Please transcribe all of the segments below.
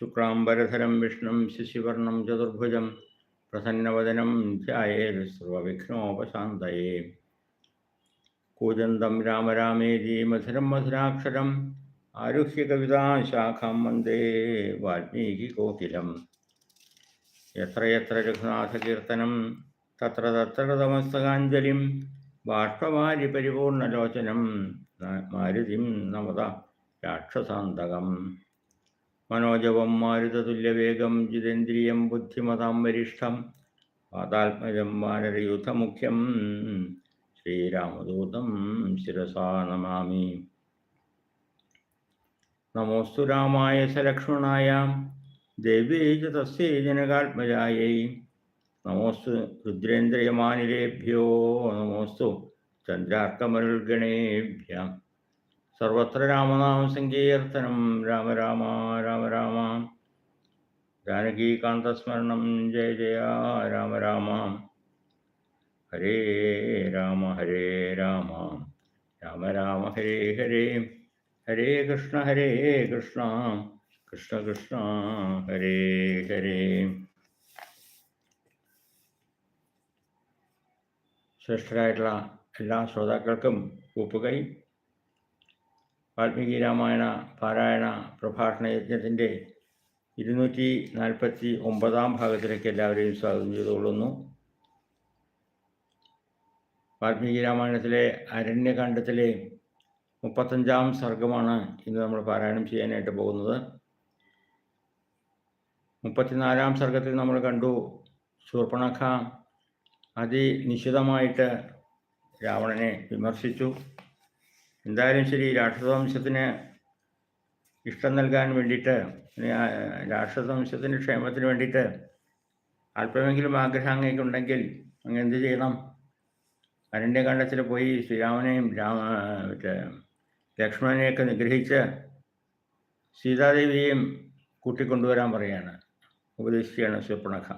ശുക്ലാംബരധരം വിഷ്ണു ശശിവർണം ചതുർഭുജം പ്രസന്നവദനം ധ്യായേത് സർവവിഘ്നോപശാന്തയേ കൂജന്തം രാമരാമേരി മധുരം മധുരാക്ഷരം ആരുഹ്യ കവിതാശാഖം വന്ദേ വാൽമീകി കോകിലം എത്ര എത്ര രഘുനാഥകീർത്തനം തത്ര തത്ര തമസ്തകാഞ്ജലിം ബാഷ്പവാരി പരിപൂർണലോചനം മാരുതിം നമത രാക്ഷസാന്തകം മനോജവം മാരുതതുല്യവേഗം ജിതേന്ദ്രിയം ബുദ്ധിമതാം വരിഷ്ഠം പാതാത്മജം വാനരയൂഥമുഖ്യം ശ്രീരാമദൂതം ശിരസാ നമാമി. നമോസ്തു രാമായ സലക്ഷ്മണായ ദേവീ ച തസ്യൈ ജനകാത്മജായൈ. നമോസ്തു രുദ്രേന്ദ്രയമാനിലേഭ്യോ നമോസ്തു ചന്ദ്രാർക്കമരുൾഗണേഭ്യം സർവത്ര രാമനാമ സങ്കീർത്തനം. രാമ രാമ രാമ രാമ. ജാനകീകാന്തസ്മരണം ജയ ജയ രാമ രാമ. ഹരേ രാമ ഹരേ രാമ. രാമ രാമ ഹരേ ഹരേ. ഹരേ കൃഷ്ണ ഹരേ കൃഷ്ണ. കൃഷ്ണ കൃഷ്ണ ഹരേ ഹരേ. ശ്രേഷ്ഠരായിട്ടുള്ള എല്ലാ ശ്രോതാക്കൾക്കും കൂപ്പുകൈ. വാൽമീകി രാമായണ പാരായണ പ്രഭാഷണ യജ്ഞത്തിന്റെ ഇരുന്നൂറ്റി നാൽപ്പത്തി ഒമ്പതാം ഭാഗത്തിലേക്ക് എല്ലാവരെയും സ്വാഗതം ചെയ്തുകൊള്ളുന്നു. വാൽമീകി രാമായണത്തിലെ അരണ്യകാണ്ഡത്തിലെ മുപ്പത്തഞ്ചാം സർഗമാണ് ഇന്ന് നമ്മൾ പാരായണം ചെയ്യാനായിട്ട് പോകുന്നത്. മുപ്പത്തിനാലാം സർഗത്തിൽ നമ്മൾ കണ്ടു ശൂർപ്പണഖ അതിനിശിതമായിട്ട് രാവണനെ വിമർശിച്ചു. എന്തായാലും ശരി രാഷ്ട്രവംശത്തിന് ഇഷ്ടം നൽകാൻ വേണ്ടിയിട്ട് രാഷ്ട്രവംശത്തിന്റെ ക്ഷേമത്തിന് വേണ്ടിയിട്ട് അല്പമെങ്കിലും ആഗ്രഹം അങ്ങേക്ക് ഉണ്ടെങ്കിൽ അങ്ങ് എന്ത് ചെയ്യണം? അരണ്യകാണ്ഡത്തിൽ പോയി ശ്രീരാമനെയും രാമ മറ്റേ ലക്ഷ്മണനെയൊക്കെ നിഗ്രഹിച്ച് സീതാദേവിയെയും കൂട്ടിക്കൊണ്ടുവരാൻ പറയാണ്. ഉപദേശിക്കുകയാണ് സ്വപ്നഖ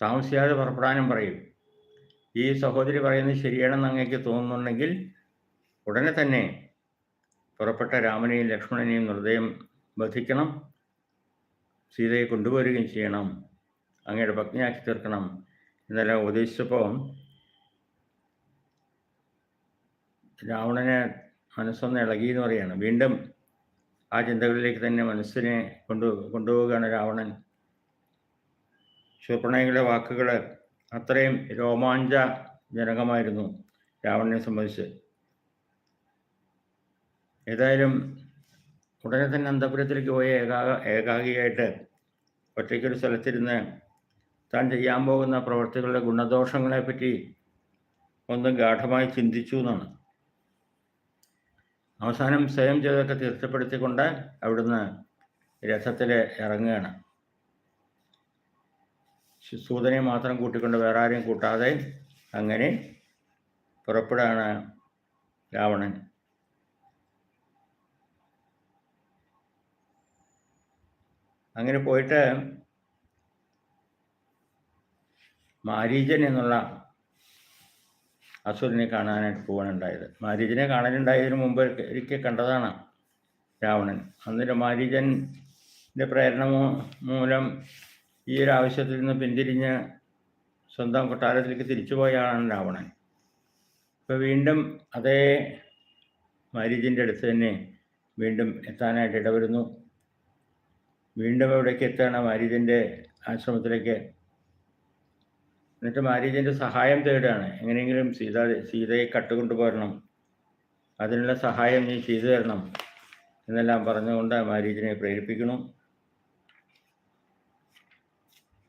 താമസിയാതെ പുറപ്പെടാനും പറയും. ഈ സഹോദരി പറയുന്നത് ശരിയാണെന്ന് അങ്ങേക്ക് തോന്നുന്നുണ്ടെങ്കിൽ ഉടനെ തന്നെ പുറപ്പെട്ട രാമനെയും ലക്ഷ്മണനെയും ഹൃദയം വധിക്കണം സീതയെ കൊണ്ടുവരികയും ചെയ്യണം അങ്ങയുടെ പത്നിയാക്കി തീർക്കണം എന്നെല്ലാം ഉപദേശിച്ചപ്പോൾ രാവണന് മനസ്സൊന്ന് ഇളകി എന്ന് പറയാണ്. വീണ്ടും ആ ചിന്തകളിലേക്ക് തന്നെ മനസ്സിനെ കൊണ്ടു കൊണ്ടുപോവുകയാണ് രാവണൻ. ശൂർപ്പണയുടെ വാക്കുകൾ അത്രയും രോമാഞ്ച രോമാഞ്ചജനകമായിരുന്നു രാവണനെ സംബന്ധിച്ച്. ഏതായാലും ഉടനെ തന്നെ അന്തപുരത്തിലേക്ക് പോയ ഏകാ ഏകാഗിയായിട്ട് ഒറ്റയ്ക്കൊരു സ്ഥലത്തിരുന്ന് താൻ ചെയ്യാൻ പോകുന്ന പ്രവർത്തികളുടെ ഗുണദോഷങ്ങളെപ്പറ്റി ഒന്നും ഗാഠമായി ചിന്തിച്ചു എന്നാണ്. അവസാനം സ്വയം ചെയ്തൊക്കെ തീർച്ചപ്പെടുത്തിക്കൊണ്ട് അവിടുന്ന് രഥത്തിൽ ഇറങ്ങുകയാണ്. സൂതനെ മാത്രം കൂട്ടിക്കൊണ്ട് വേറെ ആരെയും കൂട്ടാതെ അങ്ങനെ പുറപ്പെടാണ് രാവണൻ. അങ്ങനെ പോയിട്ട് മാരീജൻ എന്നുള്ള അസുരനെ കാണാനായിട്ട് പോകാനുണ്ടായത് മാരീജനെ കാണാനുണ്ടായതിനു മുമ്പ് ഒരിക്കൽ കണ്ടതാണ് രാവണൻ. അന്നേരം മാരീജന്റെ പ്രേരണ മൂലം ഈ ഒരു ആവശ്യത്തിൽ നിന്ന് പിന്തിരിഞ്ഞ് സ്വന്തം കൊട്ടാരത്തിലേക്ക് തിരിച്ചുപോയാണ് രാവണൻ. ഇപ്പം വീണ്ടും അതേ മാരീജിന്റെ അടുത്ത് തന്നെ വീണ്ടും എത്താനായിട്ട് ഇടവരുന്നു. വീണ്ടും എവിടേക്ക് എത്തുകയാണ് മാരീജിന്റെ ആശ്രമത്തിലേക്ക്. എന്നിട്ട് മാരീജിന്റെ സഹായം തേടുകയാണ്. എങ്ങനെയെങ്കിലും സീത സീതയെ കട്ടുകൊണ്ടു പോരണം അതിനുള്ള സഹായം നീ ചെയ്തു തരണം എന്നെല്ലാം പറഞ്ഞുകൊണ്ട് മാരീജിനെ പ്രേരിപ്പിക്കണം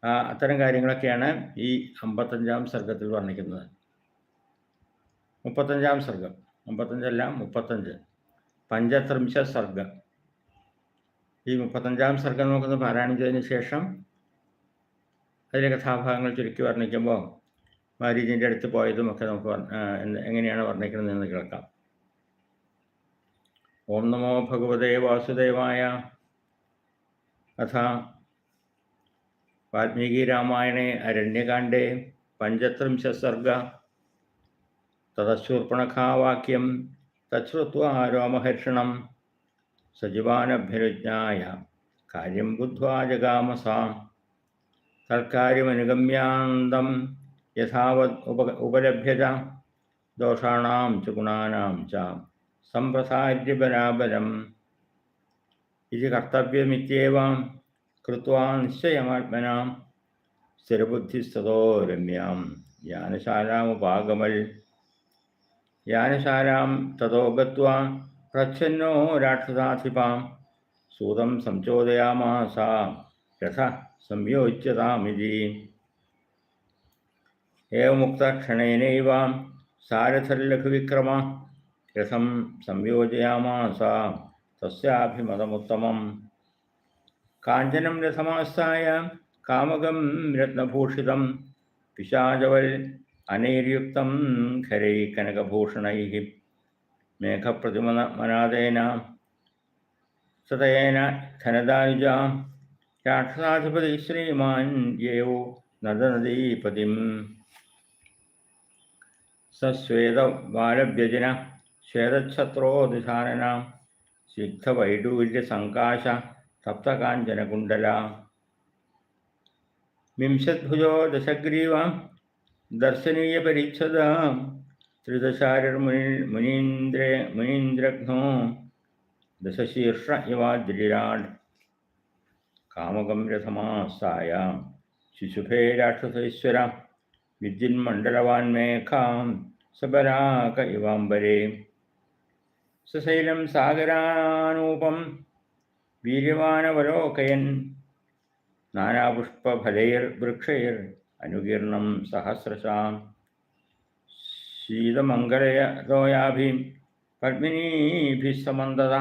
അത്തരം കാര്യങ്ങളൊക്കെയാണ് ഈ അമ്പത്തഞ്ചാം സർഗത്തിൽ വർണിക്കുന്നത്. മുപ്പത്തഞ്ചാം സർഗം. അമ്പത്തഞ്ചല്ല മുപ്പത്തഞ്ച്. പഞ്ചത്രിംശ സർഗം. ഈ മുപ്പത്തഞ്ചാം സർഗം നമുക്കൊന്ന് പാരായണം ചെയ്തതിന് ശേഷം അതിലെ കഥാഭാഗങ്ങൾ ചുരുക്കി വർണിക്കുമ്പോൾ മാരീജിന്റെ അടുത്ത് പോയതും ഒക്കെ നമുക്ക് എങ്ങനെയാണ് വർണിക്കുന്നതെന്ന് കേൾക്കാം. ഓം നമോ ഭഗവതേ വാസുദേവായ. അഥ വാൽമീകി രാമായണേ അരണ്യകാണ്ഡേ പഞ്ചത്രിംശ സർഗ തതശൂർപ്പണഖാവാക്യം തശ്രുത്വാ രോമഹർഷണം സജീവാനഭ്യനുജ്ഞായ കാര്യം ബുദ്ധ്വാ ജഗാമസാം തൽക്കാര്യമനുഗമ്യാന്തം യഥാവത് ഉപ ഉപലഭ്യത ദോഷാണാം ച ഗുണാനാം ച സംപ്രസാര്യ ബരാബരം ഇത് കർത്തവ്യമിത്യേവം കൃത്വാ നിശ്ചയമാത്മനാം. സ്ഥിരബുദ്ധിസ്ഥതോ രമ്യാം. യാനശാലാമുപാഗമൽ യാനശാലാം തതോ ഗത്വാ പ്രച്ഛന്നോ രാക്ഷസാധിപാം. സൂതം സംചോദയാമാസ. രഥ സംയോജ്യതാമിതി. ഏവമുക്തക്ഷണേനൈവ. സാരഥർലഘുവിക്രമ രഥം സംയോജയാമാസ. തസ്യാഭിമതമുത്തമം. കാഞ്ചനം രഥമാസ്ഥായ കാമകം രത്നഭൂഷിതം പിശാചവൽ അനൈര്യുക്തം ഖരൈ കനകഭൂഷണൈ മേഘപ്രതിമന മനാദേന സതയേന ധനദാനുജ രാക്ഷസാധിപതി ശ്രീമാൻ യേവോ നദനദീപതിം സശ്വേതവാലവ്യജന ശ്വേതഛത്രോദിധാനന സിദ്ധവൈഡൂര്യസങ്കാശ തപ്തകാഞ്ചനകുണ്ടല വിംശദ്ഭുജോ ദശഗ്രീവ ദർശനീയപരിച്ഛദ ത്രിദശാരിർമുനി മുനീന്ദ്രേ മുനീന്ദ്രഘ്നോ. ദശശീർഷ ഇവാദ്രിരാട് കാമകം രഥമാസായ ശിശുഭേ രാക്ഷസേശ്വര. വിദ്യുന്മണ്ഡലവാന്മേഘാം സബരാക ഇവാംബരേ. സശൈലം സാഗരാനൂപം വീര്യവാനവലോകയൻ നാനാപുഷ്പഫലൈർവൃക്ഷൈർ അനുകീർണം സഹസ്രശാം ശീതമംഗലയോയാഭീം പത്മിനീഭിസമന്തത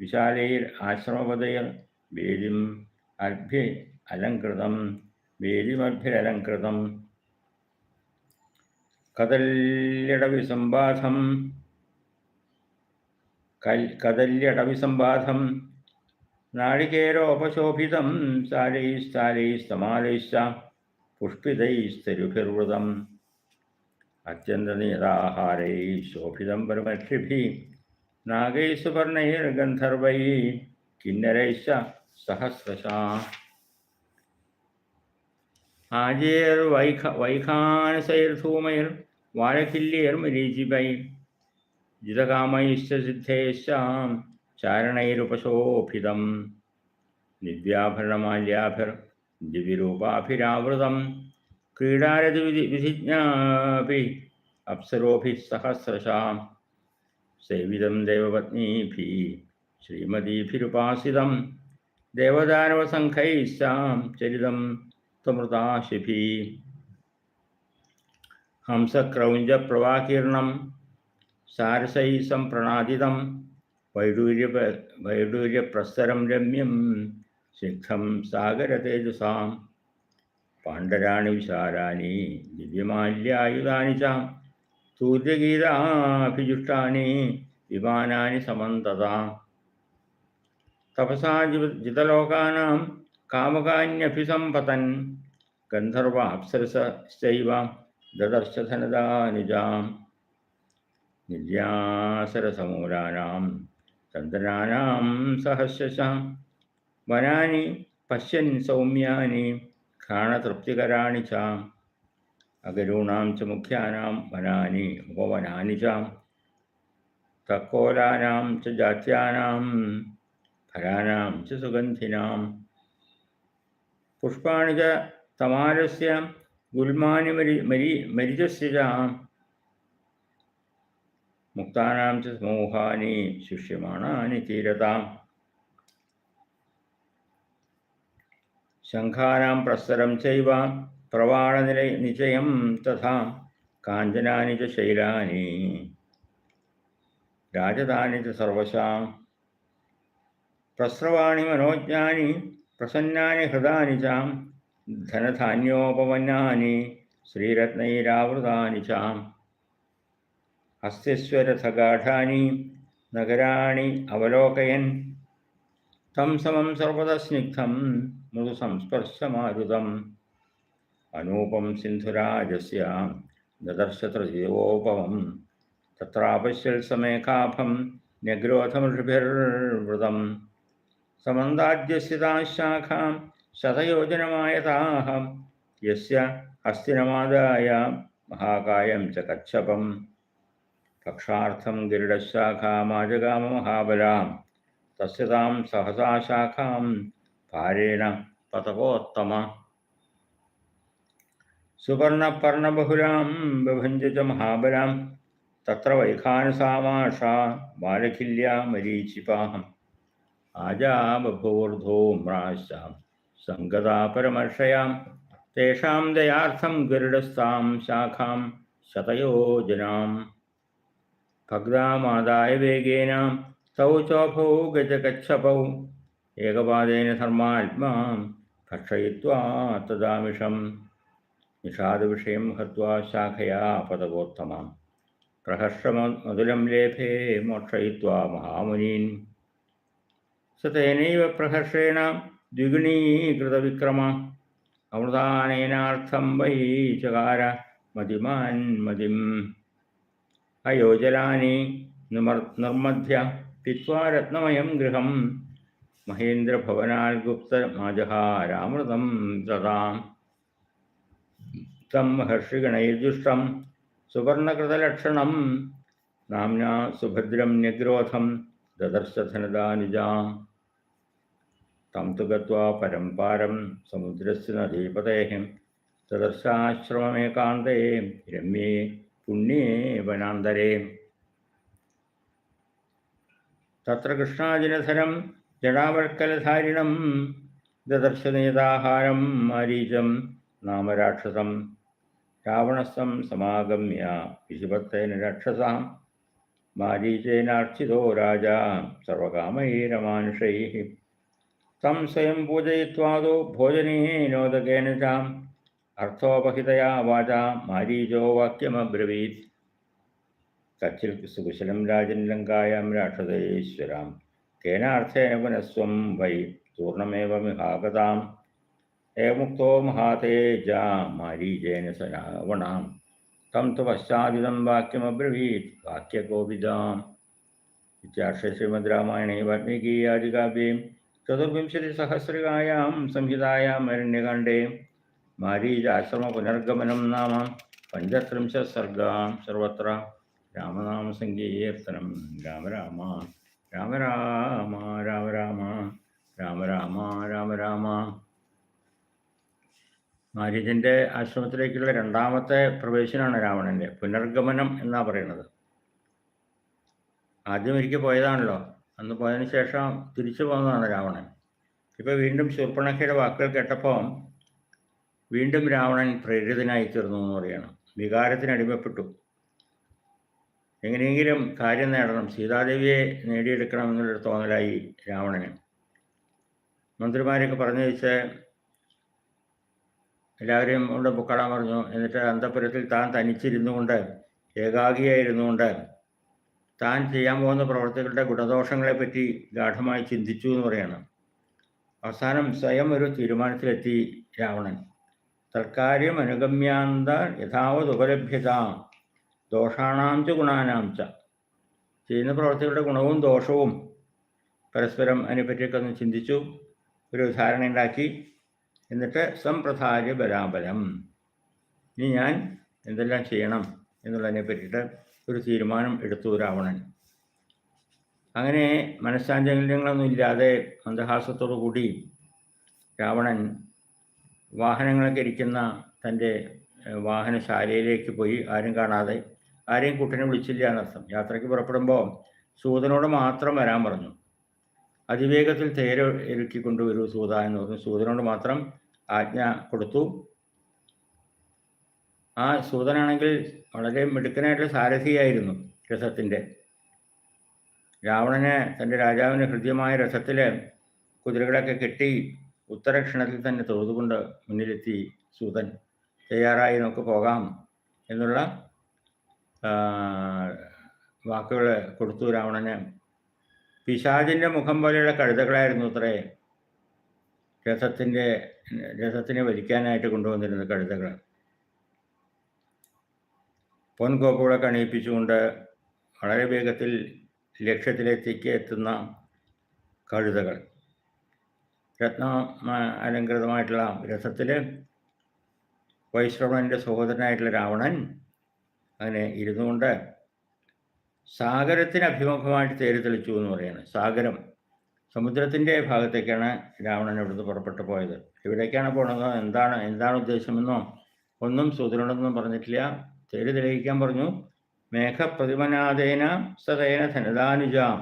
വിശാലൈർ ആശ്രമപതൈർ വേദിം അർഭ്യ അലങ്കൃതം വേദിമർഭ്യരലംകൃതം കദല്യടവിസംബാധം കൽ കദല്യടവിസംബാധം നാളികേരോപശോഭിതം സാലൈസ്താലൈസ്തമാലൈശ്ച പുഷ്പിതൈസ്തരുഭിർവൃതം അത്യന്തനീതാഹാരൈ ശോഭിതം പരമക്ഷിഭി നാഗൈ സുവർണൈർഗന്ധർവൈ കിന്നരൈശ്ച സഹസ്രശാ ആജേർവൈഖ വൈഖാനസൈർധൂമൈർ വാഴക്കില്യേർമരീചിപൈ ജിതകാമൈശ്ച സിദ്ധേശ്ചാം ചാരണൈരുപശോഭിതം. നിവ്യാഭരണമാല്യാഭിർ ദിവ്യരൂപാഭിരാവൃതം. ക്രീഡാരതി വിധി വിധിജ്ഞാപി അപ്സരോഭിः സഹസ്രശാം. സേവിതം ദേവപത്നീഭി ശ്രീമതീഭിരുപാസിതം. ദേവദാനവസംഘൈശ്ചാം ചരിതം ത്വമൃതാശിഭി. ഹംസക്രൗഞ്ചപ്രവാകീർണം സാരസൈ സംപ്രണാദിതം വൈഡൂര്യ വൈഡൂര്യപ്രസ്തരം രമ്യം സിദ്ധം സാഗരതേജസാം പാണ്ഡരാണി വിശാലാനി ദിവ്യമാല്യായുധാനി ചാം. സൂര്യഗീതാഭിജുഷ്ടാനി വിമാനാനി സമന്തതാം. തപസാ ജിതലോകാനാം കാമകാന്യഭിസമ്പതൻ ഗന്ധർവ അപ്സരസൈവ ദദർശധനദാനുജാം നിര്യാസരസമൂലാനാം ചന്ദ്രനാനാം സഹസ്രശ വനാനി പശ്യൻ സൗമ്യാനി ഘാണതൃപ്തികരാണി ചാം അഗരൂണാം ച മുഖ്യാനാം വനാനി ഉപവനാനി ചാം തക്കോലാനാം ച ജാത്യാനാം ഫലാനാം ച സുഗന്ധിനാം പുഷ്പാണി ച തമാരസ്യ ഗുൽമാനി മരി മരി മരിജസ്യ ച മുക്താനാം സമൂഹാനി ശിഷ്യമാണാനി തീരതാം. ശംഖാനാം പ്രസ്തരം ചൈവ പ്രവാളനില നിശയം തഥാ കാഞ്ചനാനി ച ശൈലാനി. രാജധാനി ച സർവശാം. പ്രസ്രവാണി മനോജ്ഞാനി പ്രസന്നാനി ഹൃദാനി ചാം ധനധാന്യോപവന്നാനി ശ്രീരത്നൈരാവൃതാനി ച. अस्थिस्वरथगाढ़ानि नगराणि अवलोकयन्। तं समं सर्वदा स्निग्धं मृदु संस्पर्शमारुदम् अनूपं सिन्धुराजस्य ददर्शत्रजीवोपमं। तत्रापश्यल्समेकाभं न्यग्रोथमृभिर्वृतं समन्दाद्यस्थिताशाखां शतयोजनमायताहं। यस्य हस्तिनमादाय महाकायं च कच्छपम्। ഭക്ഷാർത്ഥം ഗരുഡശാഖാമാജഗാമഹാബലാം തസ്യതാം സഹസാശാഖാം ഭാരേണ പതപോത്തമ സുവർണപർണബഹുരാം ബഭഞ്ജ ച മഹാബലാം. തത്ര വൈഖാനസാമാഷ ബാലഖില്യ മരീചിപാഹം. ആജാബഭൂർധൂമ്രാശ സംഗതാ പരമർഷയാം. തേഷാം ദയാർത്ഥം ഗരുഡസ്ഥാം ശാഖാം ശതയോജനാം ഭഗ്രാമാദായ വേഗേന തൗ ചോഭൗ ഗജകച്ഛപൗ. ഏകപാദേന ധർമാത്മാ ഭക്ഷയിത്വാ തദാമിഷം. നിഷാദവിഷയം ഹത്വാ ശാഖയാ പദവോത്തമാം. പ്രഹർഷമതുലം ലേഭേ മോക്ഷയിത്വാ മഹാമുനീൻ. സതേനൈവ തേനൈവ പ്രഹർഷേണ ദ്വിഗുണീകൃതവിക്രമ. അമൃതാനേനാർത്ഥം വൈ ചകാര മതിമാൻ മതിം. അയോജലാനി നിമർ നിർമധ്യ പിത്വാ രത്നമയം ഗൃഹം മഹേന്ദ്രഭവനാൽ ഗുപ്തമാജഹാരാമൃതം ദദാം തം മഹർഷിഗണൈർജുഷ്ടം സുവർണകൃതലക്ഷണം നാംന സുഭദ്രം ന്യഗ്രോധം ദദർശധനദാനുജാം തം തു ഗത്വാ പരംപാരം സമുദ്രസ്യ നദീപതേ തദർശാശ്രമമേകാന്തേ രമ്യേ പുണ്യേ വനാന്തരേ തത്ര കൃഷ്ണാജിനധരം ജടാവൽക്കലധാരിണം ദദർശനേതാഹാരം മാരീചം നാമരാക്ഷസം രാവണസം സമാഗമ്യ വിശുഭത്തേന രാക്ഷസാം മാരീചേനാർച്ചിതോ രാജാ സർവകാമൈരമാനുഷൈ തം സ്വയം പൂജയിത്വാദോ ഭോജനേനോദകേന ചാം अर्थोपहितया वाचा मारीचो वाक्यमब्रवीत्। कच्चि सुकुशल राजन् लङ्कायां राक्षसेश्वरां केनार्थेन पुनस्वं वै चूर्णमेव मिहागताम् एवमुक्तो महातेजा मारीचेन स रावणां तं तु पश्चादिदं वाक्यमब्रवीत् वाक्यकोपिदाम् इत्यार्षे श्रीमद्रामायणे वाल्मीकीयादिकाव्ये चतुर्विंशतिसहस्रिकायां संहितायाम् अरण्यकाण्डे മാരീചാശ്രമ പുനർഗമനം നാമ പഞ്ചത്രിംശ സർഗാം സർവത്ര രാമനാമ സങ്കീർത്തനം രാമ രാമ രാമ രാമ രാമ രാമ രാമ രാമ രാമ രാമ മാരീജന്റെ ആശ്രമത്തിലേക്കുള്ള രണ്ടാമത്തെ പ്രവേശനമാണ് രാവണന്റെ പുനർഗമനം എന്നാ പറയുന്നത്. ആദ്യം ഒരിക്കൽ പോയതാണല്ലോ. അന്ന് പോയതിന് ശേഷം തിരിച്ചു പോകുന്നതാണ് രാവണൻ. ഇപ്പോൾ വീണ്ടും ശൂർപ്പണഖയുടെ വാക്കുകൾ കേട്ടപ്പോൾ വീണ്ടും രാവണൻ പ്രേരിതനായി തീർന്നു എന്ന് പറയണം. വികാരത്തിന് അടിമപ്പെട്ടു. എങ്ങനെയെങ്കിലും കാര്യം നേടണം. സീതാദേവിയെ നേടിയെടുക്കണം എന്നുള്ളൊരു തോന്നലായി രാവണന്. മന്ത്രിമാരെയൊക്കെ പറഞ്ഞു വെച്ച് എല്ലാവരെയും കൊണ്ട് പൊക്കാടാൻ പറഞ്ഞു. എന്നിട്ട് അന്തപുരത്തിൽ താൻ തനിച്ചിരുന്നു കൊണ്ട് ഏകാഗിയായിരുന്നു കൊണ്ട് താൻ ചെയ്യാൻ പോകുന്ന പ്രവർത്തികളുടെ ഗുണദോഷങ്ങളെപ്പറ്റി ഗാഠമായി ചിന്തിച്ചു എന്ന് പറയണം. അവസാനം സ്വയം ഒരു തീരുമാനത്തിലെത്തി രാവണൻ. തൽക്കാര്യം അനുഗമ്യാന്ത യഥാവത് ഉപലഭ്യത ദോഷാണാം ച ഗുണാനാം ച. ചെയ്യുന്ന പ്രവർത്തികളുടെ ഗുണവും ദോഷവും പരസ്പരം അതിനെപ്പറ്റിയൊക്കെ ഒന്ന് ചിന്തിച്ചു ഒരു ധാരണ ഉണ്ടാക്കി എന്നിട്ട് സംപ്രധാര്യ ബലാബലം. ഇനി ഞാൻ എന്തെല്ലാം ചെയ്യണം എന്നുള്ളതിനെ പറ്റിയിട്ട് ഒരു തീരുമാനം എടുത്തു രാവണൻ. അങ്ങനെ മനഃശാഞ്ചല്യങ്ങളൊന്നും ഇല്ലാതെ മന്ദഹാസത്തോടു കൂടി രാവണൻ വാഹനങ്ങളൊക്കെ ഇരിക്കുന്ന തന്റെ വാഹനശാലയിലേക്ക് പോയി ആരും കാണാതെ ആരെയും കുട്ടനെ വിളിച്ചില്ല എന്നർത്ഥം യാത്രയ്ക്ക് പുറപ്പെടുമ്പോൾ സൂതനോട് മാത്രം വരാൻ പറഞ്ഞു. അതിവേഗത്തിൽ തേര ഇരുക്കി കൊണ്ടുവരൂ സൂത എന്ന് പറഞ്ഞു. സൂതനോട് മാത്രം ആജ്ഞ കൊടുത്തു. ആ സൂതനാണെങ്കിൽ വളരെ മിടുക്കനായിട്ടുള്ള സാരഥിയായിരുന്നു രഥത്തിന്റെ. രാവണനെ തന്റെ രാജാവിന് ഹൃദ്യമായ രഥത്തിൽ കുതിരകളൊക്കെ കെട്ടി ഉത്തരക്ഷണത്തിൽ തന്നെ തൊഴുതുകൊണ്ട് മുന്നിലെത്തി സൂതൻ തയ്യാറായി നമുക്ക് പോകാം എന്നുള്ള വാക്കുകൾ കൊടുത്തു രാവണന്. പിശാചിന്റെ മുഖം പോലെയുള്ള കഴുതകളായിരുന്നു അത്രേ. രഥത്തിന്റെ രഥത്തിനെ വലിക്കാനായിട്ട് കൊണ്ടുവന്നിരുന്ന കഴുതകൾ പൊൻകോപ്പുകളൊക്കെ അണിയിപ്പിച്ചുകൊണ്ട് വളരെ വേഗത്തിൽ ലക്ഷ്യത്തിലെത്തിക്ക് എത്തുന്ന കഴുതകൾ. രത്ന അലങ്കൃതമായിട്ടുള്ള രഥത്തിൽ വൈശ്രവണന്റെ സഹോദരനായിട്ടുള്ള രാവണൻ അങ്ങനെ ഇരുന്നുകൊണ്ട് സാഗരത്തിന് അഭിമുഖമായിട്ട് തേര് തെളിച്ചു എന്ന് പറയുന്നത് സാഗരം സമുദ്രത്തിന്റെ ഭാഗത്തേക്കാണ് രാവണൻ ഇവിടുന്ന് പുറപ്പെട്ടു പോയത്. എവിടേക്കാണ് പോണത്? എന്താണ് എന്താണ് ഉദ്ദേശമെന്നോ ഒന്നും സൂത്രനൊന്നും പറഞ്ഞിട്ടില്ല. തേര് തെളിയിക്കാൻ പറഞ്ഞു. മേഘപ്രതിമനാഥേന സതേന ധനദാനുജാം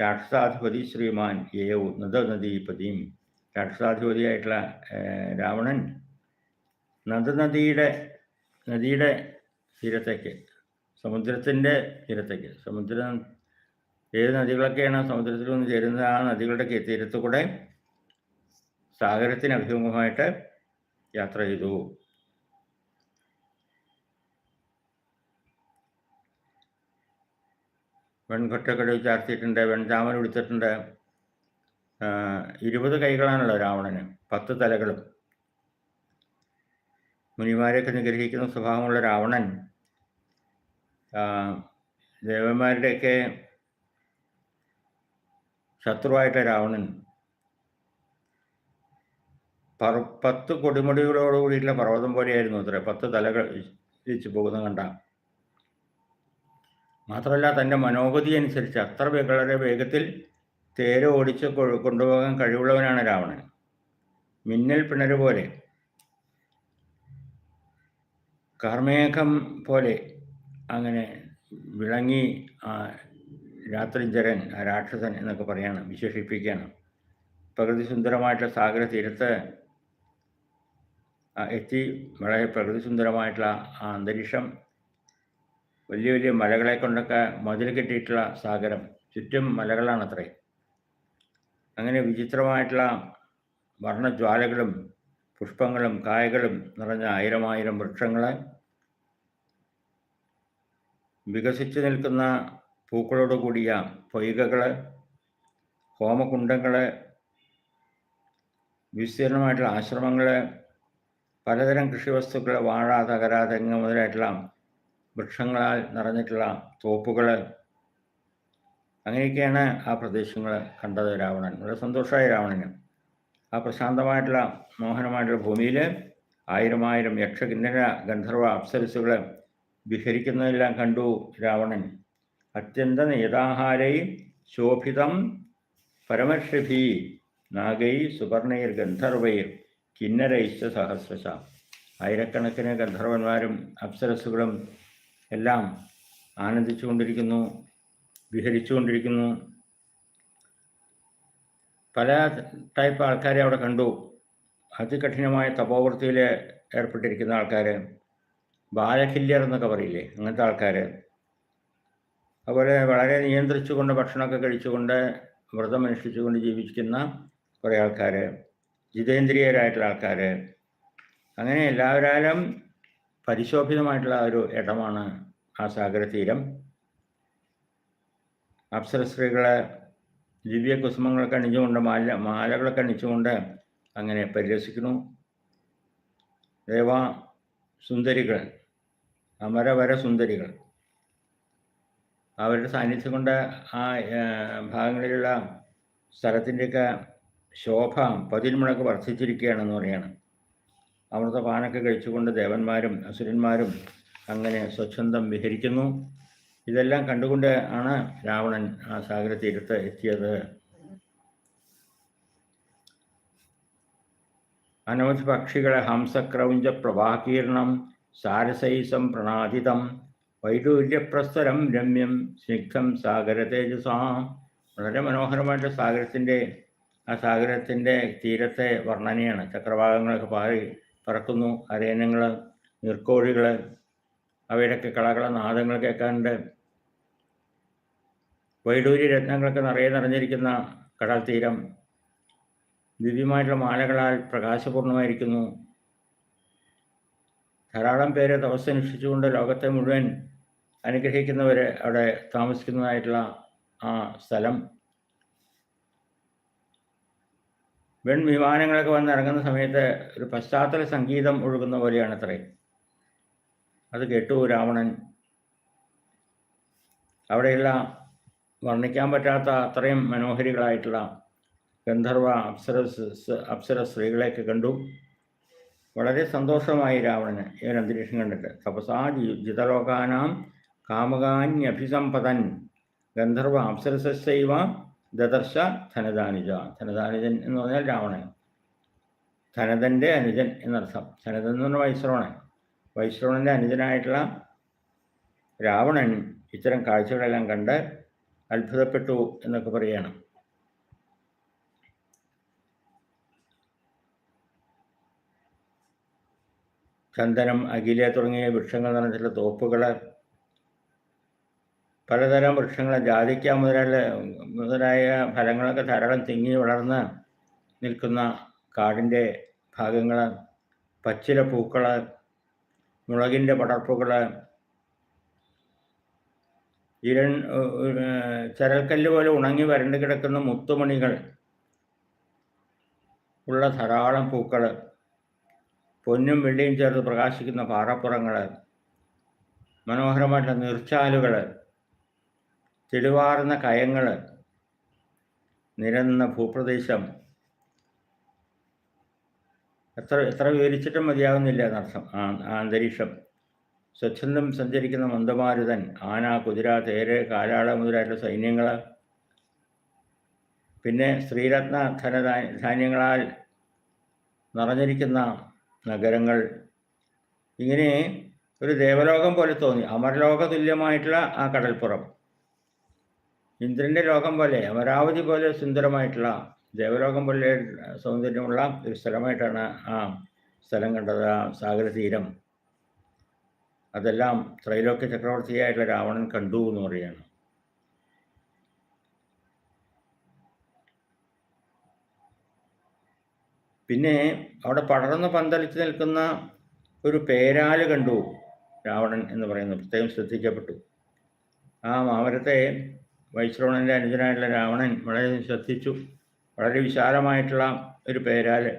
രാക്ഷസാധിപതി ശ്രീമാൻ ഏവ നദനദീപതിയും രാക്ഷസാധിപതിയായിട്ടുള്ള രാവണൻ നദനദിയുടെ നദിയുടെ തീരത്തേക്ക് സമുദ്രത്തിന്റെ തീരത്തേക്ക് സമുദ്രം ഏത് നദികളൊക്കെയാണ് സമുദ്രത്തിൽ നിന്ന് ചേരുന്നത്? ആ നദികളുടെ തീരത്തു കൂടെ സാഗരത്തിന് അഭിമുഖമായിട്ട് യാത്ര ചെയ്തു. വെൺകൊറ്റക്കടവ് ചാർത്തിയിട്ടുണ്ട് വെൺചാമൽ എടുത്തിട്ടുണ്ട് ഇരുപത് കൈകളാണല്ലോ രാവണന് പത്ത് തലകളും. മുനിമാരെയൊക്കെ നിഗ്രഹിക്കുന്ന സ്വഭാവമുള്ള രാവണൻ ദേവന്മാരുടെയൊക്കെ ശത്രുവായിട്ട രാവണൻ. പറ പത്ത് കൊടിമുടികളോട് കൂടിയിട്ടുള്ള പർവതം പോലെയായിരുന്നു അത്ര. പത്ത് തലകൾ തിരിച്ചു പോകുന്ന കണ്ട. മാത്രമല്ല തന്റെ മനോഗതി അനുസരിച്ച് അത്ര വളരെ വേഗത്തിൽ തേര് ഓടിച്ച് കൊണ്ടുപോകാൻ കഴിവുള്ളവനാണ് രാവണൻ. മിന്നൽ പിണര് പോലെ. കാർമേഘം പോലെ അങ്ങനെ വിളങ്ങി ആ രാത്രിഞ്ചരൻ ആ രാക്ഷസൻ എന്നൊക്കെ പറയാണ് വിശേഷിപ്പിക്കണം. പ്രകൃതി സുന്ദരമായിട്ടുള്ള സാഗര തീരത്ത് എത്തി വളരെ പ്രകൃതി സുന്ദരമായിട്ടുള്ള ആ അന്തരീക്ഷം വലിയ വലിയ മലകളെ കൊണ്ടൊക്കെ മതിൽ കെട്ടിയിട്ടുള്ള സാഗരം. ചുറ്റും മലകളാണ് അത്രേ അങ്ങനെ വിചിത്രമായിട്ടുള്ള വർണജ്വാലകളും പുഷ്പങ്ങളും കായകളും നിറഞ്ഞ ആയിരം ആയിരം വൃക്ഷങ്ങൾ വികസിച്ചു നിൽക്കുന്ന പൂക്കളോട് കൂടിയ പൊയ്കകൾ ഹോമകുണ്ടങ്ങൾ വിസ്തീർണമായിട്ടുള്ള ആശ്രമങ്ങൾ പലതരം കൃഷിവസ്തുക്കൾ വാഴ തകര തെങ്ങ് മുതലായിട്ടുള്ള വൃക്ഷങ്ങളാൽ നിറഞ്ഞിട്ടുള്ള തോപ്പുകൾ അങ്ങനെയൊക്കെയാണ് ആ പ്രദേശങ്ങൾ കണ്ടത് രാവണൻ. വളരെ സന്തോഷമായ രാവണന്. ആ പ്രശാന്തമായിട്ടുള്ള മോഹനമായിട്ടുള്ള ഭൂമിയിൽ ആയിരം ആയിരം യക്ഷകിന്നര ഗന്ധർവ അപ്സരസുകൾ വിഹരിക്കുന്നതെല്ലാം കണ്ടു രാവണൻ. അത്യന്ത നേതാഹാരൈ ശോഭിതം പരമർഷിഭി നാഗൈ സുവർണൈർ ഗന്ധർവൈർ കിന്നരൈശ്ച സഹസ്രശ. ആയിരക്കണക്കിന് ഗന്ധർവന്മാരും അപ്സരസുകളും എല്ലാം ആനന്ദിച്ചുകൊണ്ടിരിക്കുന്നു വിഹരിച്ചുകൊണ്ടിരിക്കുന്നു. പല ടൈപ്പ് ആൾക്കാരെ അവിടെ കണ്ടു. അതികഠിനമായ തപോവൃത്തിയിൽ ഏർപ്പെട്ടിരിക്കുന്ന ആൾക്കാർ ബാലഖില്യർ എന്നൊക്കെ പറയില്ലേ അങ്ങനത്തെ ആൾക്കാർ അതുപോലെ വളരെ നിയന്ത്രിച്ചുകൊണ്ട് ഭക്ഷണമൊക്കെ കഴിച്ചുകൊണ്ട് വ്രതം അനുഷ്ഠിച്ചുകൊണ്ട് ജീവിക്കുന്ന കുറേ ആൾക്കാർ ജിതേന്ദ്രിയരായിട്ടുള്ള ആൾക്കാർ അങ്ങനെ എല്ലാവരാലും പരിശോഭിതമായിട്ടുള്ള ഒരു ഇടമാണ് ആ സാഗരതീരം. അപ്സര സ്ത്രീകളെ ദിവ്യ കുസുമങ്ങളൊക്കെ അണിഞ്ഞുകൊണ്ട് മാല മാലകളൊക്കെ അണിച്ചുകൊണ്ട് അങ്ങനെ പരിരസിക്കുന്നു. ദേവ സുന്ദരികൾ അമരവര സുന്ദരികൾ. അവരുടെ സാന്നിധ്യം കൊണ്ട് ആ ഭാഗങ്ങളിലുള്ള സ്ഥലത്തിന്റെയൊക്കെ ശോഭ പതിന്മുളക്ക് വർദ്ധിച്ചിരിക്കുകയാണെന്ന് പറയുകയാണ് അവിടുത്തെ പാനൊക്കെ കഴിച്ചുകൊണ്ട് ദേവന്മാരും അസുരന്മാരും അങ്ങനെ സ്വച്ഛന്തം വിഹരിക്കുന്നു. ഇതെല്ലാം കണ്ടുകൊണ്ട് ആണ് രാവണൻ ആ സാഗരത്തിരുത്ത് എത്തിയത്. അനവധി പക്ഷികളെ ഹംസക്രൗഞ്ച പ്രവാഹീർണം സാരസൈസം പ്രണാദിതം വൈഡൂര്യപ്രസ്തരം രമ്യം സ്നിഗ്ധം സാഗര തേജസാം വളരെ മനോഹരമായിട്ട് സാഗരത്തിന്റെ ആ സാഗരത്തിന്റെ തീരത്തെ വർണനയാണ്. ചക്രവാകങ്ങളൊക്കെ പാറി പറക്കുന്നു അരയനങ്ങൾ നീർക്കോഴികൾ അവയുടെയൊക്കെ കളകള നാദങ്ങൾ കേൾക്കാനുണ്ട് വൈഡൂര്യ രത്നങ്ങളൊക്കെ നിറയെ നിറഞ്ഞിരിക്കുന്ന കടൽ തീരം ദിവ്യമായിട്ടുള്ള മാലകളാൽ പ്രകാശപൂർണമായിരിക്കുന്നു. ധാരാളം പേര് തപസ്സനുഷ്ഠിച്ചുകൊണ്ട് ലോകത്തെ മുഴുവൻ അനുഗ്രഹിക്കുന്നവർ അവിടെ താമസിക്കുന്നതായിട്ടുള്ള ആ സ്ഥലം. വെൺ വിമാനങ്ങളൊക്കെ വന്ന് ഇറങ്ങുന്ന സമയത്ത് ഒരു പശ്ചാത്തല സംഗീതം ഒഴുകുന്ന പോലെയാണ് അത്രേ അത് കേട്ടു രാവണൻ. അവിടെയുള്ള വർണിക്കാൻ പറ്റാത്ത അത്രയും മനോഹരികളായിട്ടുള്ള ഗന്ധർവ അപ്സരസ് അപ്സര സ്ത്രീകളെയൊക്കെ കണ്ടു. വളരെ സന്തോഷമായി രാവണന് ഈ ഒരു അന്തരീക്ഷം കണ്ടിട്ട്. തപസാ ജിതലോകാനാം കാമകാന്യഭിസമ്പതൻ ഗന്ധർവ അപ്സരസൈവ ദദർശ ധനദാനിജ. ധനദാനിജൻ എന്ന് പറഞ്ഞാൽ രാവണൻ. ധനതന്റെ അനുജൻ എന്നർത്ഥം. ധനതൻ എന്ന് പറഞ്ഞാൽ വൈശ്രവണൻ. വൈശ്രവണന്റെ അനുജനായിട്ടുള്ള രാവണൻ ഇത്തരം കാഴ്ചകളെല്ലാം കണ്ട് അത്ഭുതപ്പെട്ടു എന്നൊക്കെ പറയണം. ചന്ദനം അകില തുടങ്ങിയ വൃക്ഷങ്ങൾ നിറഞ്ഞിട്ടുള്ള തോപ്പുകൾ പലതരം വൃക്ഷങ്ങൾ ജാതിക്ക മുതലായ മുതലായ ഫലങ്ങളൊക്കെ ധാരാളം തിങ്ങി വളർന്ന് നിൽക്കുന്ന കാടിന്റെ ഭാഗങ്ങൾ പച്ചില പൂക്കൾ മുളകിന്റെ പടർപ്പുകൾ ഇരൺ ചരൽക്കല്ല് പോലെ ഉണങ്ങി വരണ്ട് കിടക്കുന്ന മുത്തുമണികൾ ഉള്ള ധാരാളം പൂക്കൾ പൊന്നും വെള്ളിയും ചേർത്ത് പ്രകാശിക്കുന്ന പാറപ്പുറങ്ങൾ മനോഹരമായിട്ടുള്ള നീർച്ചാലുകൾ തെളിവാർന്ന കയങ്ങൾ നിരന്ന ഭൂപ്രദേശം. എത്ര എത്ര വിവരിച്ചിട്ടും മതിയാകുന്നില്ല എന്നർത്ഥം ആ അന്തരീക്ഷം. സ്വച്ഛന്തം സഞ്ചരിക്കുന്ന മന്ദമാരുതൻ ആന കുതിര തേര് കാലാള മുതലായിട്ടുള്ള സൈന്യങ്ങൾ പിന്നെ ശ്രീരത്ന ധനധാ ധാന്യങ്ങളാൽ നിറഞ്ഞിരിക്കുന്ന നഗരങ്ങൾ. ഇങ്ങനെ ഒരു ദേവലോകം പോലെ തോന്നി. അമരലോക തുല്യമായിട്ടുള്ള ആ കടൽപ്പുറം. ഇന്ദ്രന്റെ ലോകം പോലെ അമരാവതി പോലെ സുന്ദരമായിട്ടുള്ള ദേവലോകം പോലെ സൗന്ദര്യമുള്ള ഒരു സ്ഥലമായിട്ടാണ് ആ സ്ഥലം കണ്ടത് ആ സാഗര തീരം അതെല്ലാം ത്രൈലോക്യ ചക്രവർത്തിയായിട്ടുള്ള രാവണൻ കണ്ടു എന്ന് പറയുകയാണ് പിന്നെ അവിടെ പടർന്ന് പന്തലിച്ച് നിൽക്കുന്ന ഒരു പേരാൽ കണ്ടു രാവണൻ എന്ന് പറയുന്നത്. പ്രത്യേകം ശ്രദ്ധിക്കപ്പെട്ടു. ആ മാമരത്തെ വൈശ്രവണന്റെ അനുജനായിട്ടുള്ള രാവണൻ വളരെ ശ്രദ്ധിച്ചു. വളരെ വിശാലമായിട്ടുള്ള ഒരു പേരാൽ.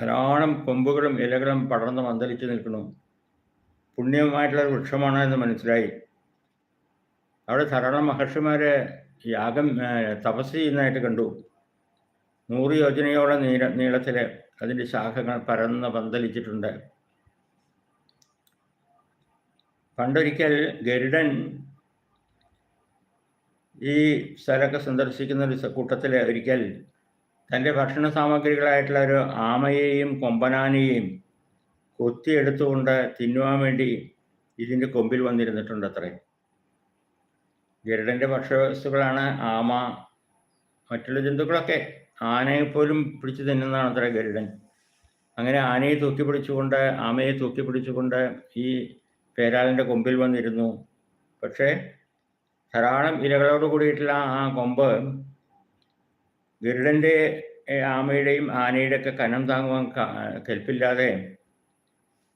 ധാരാളം കൊമ്പുകളും ഇലകളും പടർന്ന് പന്തലിച്ച് നിൽക്കുന്നു. പുണ്യമായിട്ടുള്ള വൃക്ഷമാണ് എന്ന് മനസ്സിലായി. അവിടെ ധാരാളം മഹർഷിമാരെ യാഗം തപസ് ചെയ്യുന്നതായിട്ട് കണ്ടു. നൂറ് യോജനയോളം നീള നീളത്തിൽ അതിന്റെ ശാഖകൾ പരന്ന് പന്തലിച്ചിട്ടുണ്ട്. പണ്ടൊരിക്കൽ ഗരുഡൻ ഈ സ്ഥലമൊക്കെ സന്ദർശിക്കുന്ന ഒരു കൂട്ടത്തിൽ ഒരിക്കൽ തന്റെ ഭക്ഷണ സാമഗ്രികളായിട്ടുള്ള ഒരു ആമയെയും കൊമ്പനാനെയും കൊത്തിയെടുത്തുകൊണ്ട് തിന്നുവാൻ വേണ്ടി ഇതിന്റെ കൊമ്പിൽ വന്നിരുന്നിട്ടുണ്ട് അത്രേ. ഗരുഡന്റെ ഭക്ഷ്യവസ്തുക്കളാണ് ആമ മറ്റുള്ള ജന്തുക്കളൊക്കെ ആനയെ പോലും പിടിച്ചു തിന്നുന്നതാണ് അത്ര ഗരുഡൻ. അങ്ങനെ ആനയെ തൂക്കി പിടിച്ചുകൊണ്ട് ആമയെ തൂക്കി പിടിച്ചുകൊണ്ട് ഈ പേരാലിന്റെ കൊമ്പിൽ വന്നിരുന്നു. പക്ഷേ ധാരാളം ഇരകളോട് കൂടിയിട്ടുള്ള ആ കൊമ്പ് ഗരുഡന്റെ ആമയുടെയും ആനയുടെ ഒക്കെ കനം താങ്ങുവാൻ കെൽപ്പില്ലാതെ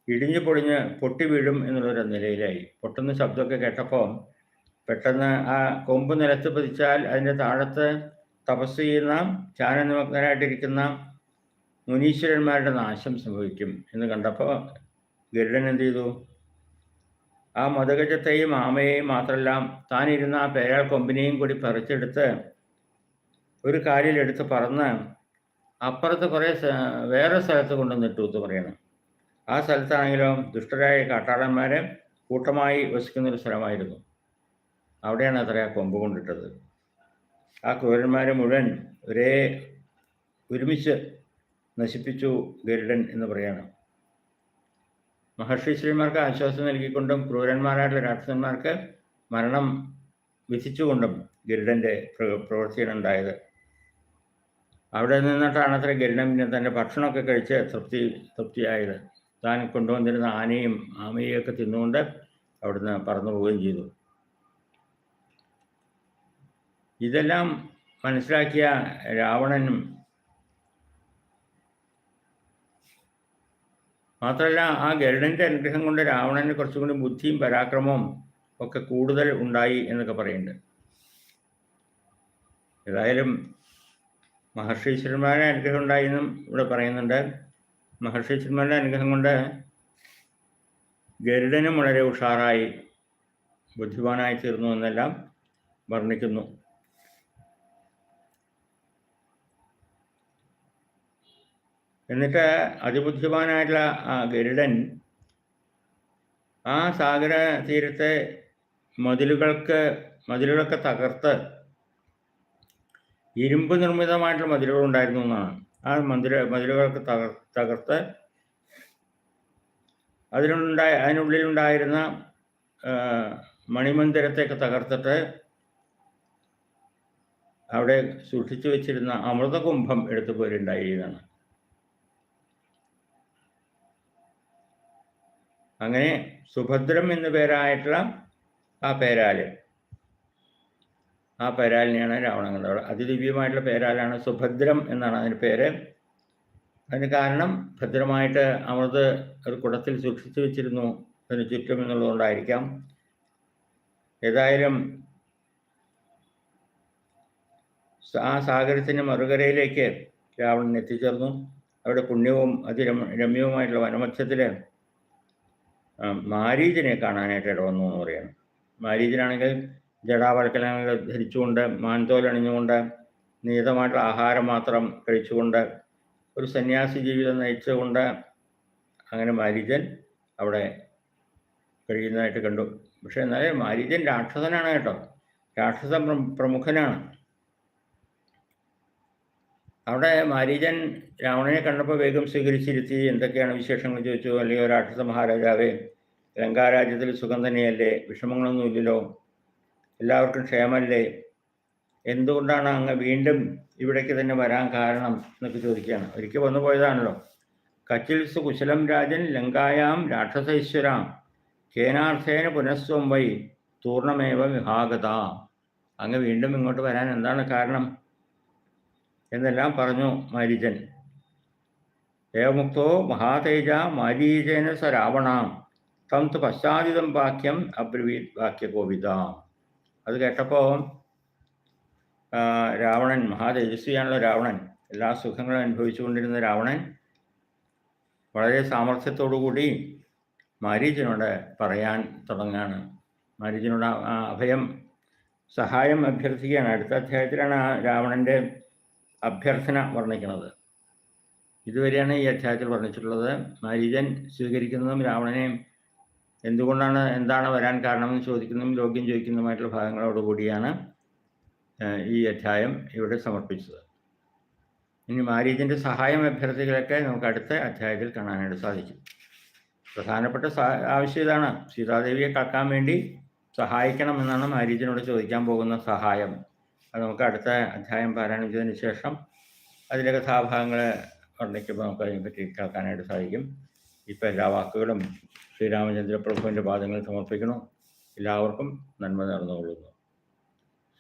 ഇടിഞ്ഞു പൊളിഞ്ഞ് പൊട്ടി വീഴും എന്നുള്ളൊരു നിലയിലായി. പൊട്ടുന്ന ശബ്ദമൊക്കെ കേട്ടപ്പോൾ പെട്ടെന്ന് ആ കൊമ്പ് നിലത്ത് പതിച്ചാൽ അതിന്റെ താഴത്ത് തപസ് ചെയ്യുന്ന ധ്യാനനിമഗ്നരായിട്ടിരിക്കുന്ന മുനീശ്വരന്മാരുടെ നാശം സംഭവിക്കും എന്ന് കണ്ടപ്പോൾ ഗരുഡൻ എന്ത് ചെയ്തു? ആ മതഗജത്തെയും ആമയെയും മാത്രമല്ല താനിരുന്ന ആ പേരാൾ കൊമ്പിനെയും കൂടി പറിച്ചെടുത്ത് ഒരു കാലിലെടുത്ത് പറന്ന് അപ്പുറത്ത് കുറേ വേറെ സ്ഥലത്ത് കൊണ്ടുവന്നിട്ടു എന്ന് പറയണം. ആ സ്ഥലത്താണെങ്കിലും ദുഷ്ടരായ കാട്ടാളന്മാരെ കൂട്ടമായി വസിക്കുന്ന ഒരു സ്ഥലമായിരുന്നു. അവിടെയാണ് അത്ര ആ കൊമ്പ് കൊണ്ടിട്ടത്. ആ ക്രൂരന്മാരെ മുഴുവൻ ഒരേ ഒരുമിച്ച് നശിപ്പിച്ചു ഗരുഡൻ എന്ന് പറയണം. ശ്രീമാർക്ക് ആശ്വാസം നൽകിക്കൊണ്ടും ക്രൂരന്മാരായിട്ടുള്ള രാക്ഷസന്മാർക്ക് മരണം വിധിച്ചുകൊണ്ടും ഗരുഡന്റെ പ്ര- പ്രവൃത്തിയാണ് ഉണ്ടായത്. അവിടെ നിന്നിട്ടാണ് അത്ര ഗരുഡൻ പിന്നെ തന്റെ ഭക്ഷണമൊക്കെ കഴിച്ച് തൃപ്തി തൃപ്തിയായത്. താൻ കൊണ്ടുവന്നിരുന്ന ആനയും ആമയും ഒക്കെ തിന്നുകൊണ്ട് അവിടുന്ന് പറന്നു പോവുകയും ചെയ്തു. ഇതെല്ലാം മനസ്സിലാക്കിയ രാവണനും മാത്രമല്ല ആ ഗരുഡന്റെ അനുഗ്രഹം കൊണ്ട് രാവണന് കുറച്ചും കൂടി ബുദ്ധിയും പരാക്രമവും ഒക്കെ കൂടുതൽ ഉണ്ടായി എന്നൊക്കെ പറയുന്നുണ്ട്. ഏതായാലും മഹർഷീശ്വരന്മാരുടെ അനുഗ്രഹം ഉണ്ടായി എന്നും ഇവിടെ പറയുന്നുണ്ട്. മഹർഷീശ്വരന്മാരുടെ അനുഗ്രഹം കൊണ്ട് ഗരുഡനും വളരെ ഉഷാറായി ബുദ്ധിമാനായി തീർന്നു എന്നെല്ലാം വർണിക്കുന്നു. എന്നിട്ട് അതിബുദ്ധിമാനായിട്ടുള്ള ആ ഗരുഡൻ ആ സാഗര തീരത്തെ മതിലുകൾക്ക് മതിലുകളൊക്കെ തകർത്ത് ഇരുമ്പ് നിർമ്മിതമായിട്ടുള്ള മതിലുകൾ ഉണ്ടായിരുന്നു എന്നാണ്. ആ മന്ദിര മതിലുകൾക്ക് തകർ തകർത്ത് അതിനുണ്ടായ അതിനുള്ളിലുണ്ടായിരുന്ന മണിമന്ദിരത്തെയൊക്കെ തകർത്തിട്ട് അവിടെ സൂക്ഷിച്ചു വെച്ചിരുന്ന അമൃതകുംഭം എടുത്തു പോരുണ്ടായിരുന്നതാണ്. അങ്ങനെ സുഭദ്രം എന്നു പേരായിട്ടുള്ള ആ പേരാൽ ആ പേരാലിനെയാണ് കണ്ടത് അതിദിവ്യമായിട്ടുള്ള പേരാലാണ് സുഭദ്രം എന്നാണ് അതിന് പേര്. അതിന് കാരണം ഭദ്രമായിട്ട് അമൃത് ഒരു കുടത്തിൽ സൂക്ഷിച്ചു വെച്ചിരുന്നു. അതിന് ചുറ്റും എന്നുള്ളതുകൊണ്ടായിരിക്കാം. ഏതായാലും ആ സാഗരത്തിന്റെ മറുകരയിലേക്ക് രാവണൻ എത്തിച്ചേർന്നു. അവിടെ പുണ്യവും അതിരമ രമ്യവുമായിട്ടുള്ള വനമധ്യത്തിൽ മാരീചനെ കാണാനായിട്ട് ഇടവന്നു എന്ന് പറയുന്നു. മാരീചനാണെങ്കിൽ ജടാവൽക്കലങ്ങൾ ധരിച്ചുകൊണ്ട് മാൻതോലണിഞ്ഞുകൊണ്ട് നിയതമായിട്ടുള്ള ആഹാരം മാത്രം കഴിച്ചുകൊണ്ട് ഒരു സന്യാസി ജീവിതം നയിച്ചുകൊണ്ട് അങ്ങനെ മാരീജൻ അവിടെ കഴിയുന്നതായിട്ട് കണ്ടു. പക്ഷേ എന്നാലും മാരീജൻ രാക്ഷസനാണ് കേട്ടോ. രാക്ഷസ പ്രമുഖനാണ്. അവിടെ മാരീജൻ രാവണനെ കണ്ടപ്പോൾ വേഗം സ്വീകരിച്ചിരുത്തി. എന്തൊക്കെയാണ് വിശേഷങ്ങൾ ചോദിച്ചു. അല്ലെങ്കിൽ രാക്ഷസ മഹാരാജാവേ ലങ്കാരാജ്യത്തിൽ സുഖം തന്നെയല്ലേ? വിഷമങ്ങളൊന്നും ഇല്ലല്ലോ എല്ലാവർക്കും ക്ഷേമല്ലേ എന്തുകൊണ്ടാണ് അങ്ങ് വീണ്ടും ഇവിടേക്ക് തന്നെ വരാൻ കാരണം എന്നൊക്കെ ചോദിക്കുകയാണ്. ഒരിക്കൽ വന്നു പോയതാണല്ലോ. കച്ചിൽസ് കുശലം രാജൻ ലങ്കായാം രാക്ഷസൈശ്വരാം. കേനാർത്ഥേന പുനഃസ്വം വൈ തൂർണമേവ വിഭാഗത അങ്ങ് വീണ്ടും ഇങ്ങോട്ട് വരാൻ എന്താണ് കാരണം? എന്നെല്ലാം പറഞ്ഞു മാരീചൻ ഏവമുക്തോ മഹാതേജ മാരീചേന സ രാവണാം. തം തു പശ്ചാദിതം വാക്യം അബ്രവീത് വാക്യകോവിത അത് കേട്ടപ്പോൾ രാവണൻ മഹാതേജസ്വിയാണല്ലോ രാവണൻ. എല്ലാ സുഖങ്ങളും അനുഭവിച്ചുകൊണ്ടിരുന്ന രാവണൻ വളരെ സാമർഥ്യത്തോടുകൂടി മാരീചനോട് പറയാൻ തുടങ്ങാണ്. മാരീചനോട് അഭയം സഹായം അഭ്യർത്ഥിക്കുകയാണ്. അടുത്ത അധ്യായത്തിലാണ് ആ രാവണന്റെ അഭ്യർത്ഥന വർണിക്കുന്നത്. ഇതുവരെയാണ് ഈ അധ്യായത്തിൽ വർണിച്ചിട്ടുള്ളത്. മാരീജൻ സ്വീകരിക്കുന്നതും രാവണനെ എന്തുകൊണ്ടാണ് എന്താണ് വരാൻ കാരണമെന്ന് ചോദിക്കുന്നതും യോഗ്യം ചോദിക്കുന്നതുമായിട്ടുള്ള ഭാഗങ്ങളോടുകൂടിയാണ് ഈ അധ്യായം ഇവിടെ സമർപ്പിച്ചത്. ഇനി മാരീജിന്റെ സഹായം അഭ്യർത്ഥികളൊക്കെ നമുക്ക് അടുത്ത അധ്യായത്തിൽ കാണാനായിട്ട് സാധിക്കും. പ്രധാനപ്പെട്ട ആവശ്യം ഇതാണ്. സീതാദേവിയെ കാക്കാൻ വേണ്ടി സഹായിക്കണം എന്നാണ് മാരീജിനോട് ചോദിക്കാൻ പോകുന്ന സഹായം. അത് നമുക്ക് അടുത്ത അധ്യായം പാരായണം ചെയ്തതിന് ശേഷം അതിലെ കഥാഭാഗങ്ങൾ വർണിക്കുമ്പോൾ നമുക്ക് അതിനെപ്പറ്റി കേൾക്കാനായിട്ട് സാധിക്കും. ഇപ്പം എല്ലാ വാക്കുകളും ശ്രീരാമചന്ദ്ര പ്രഭുവിന്റെ പാദങ്ങൾ സമർപ്പിക്കുന്നു. എല്ലാവർക്കും നന്മ നേർന്നുകൊള്ളുന്നു.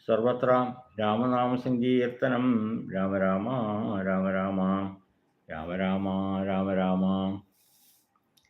സർവത്ര രാമനാമസങ്കീർത്തനം. രാമ രാമ രാമ രാമ രാമ രാമ രാമ രാമ.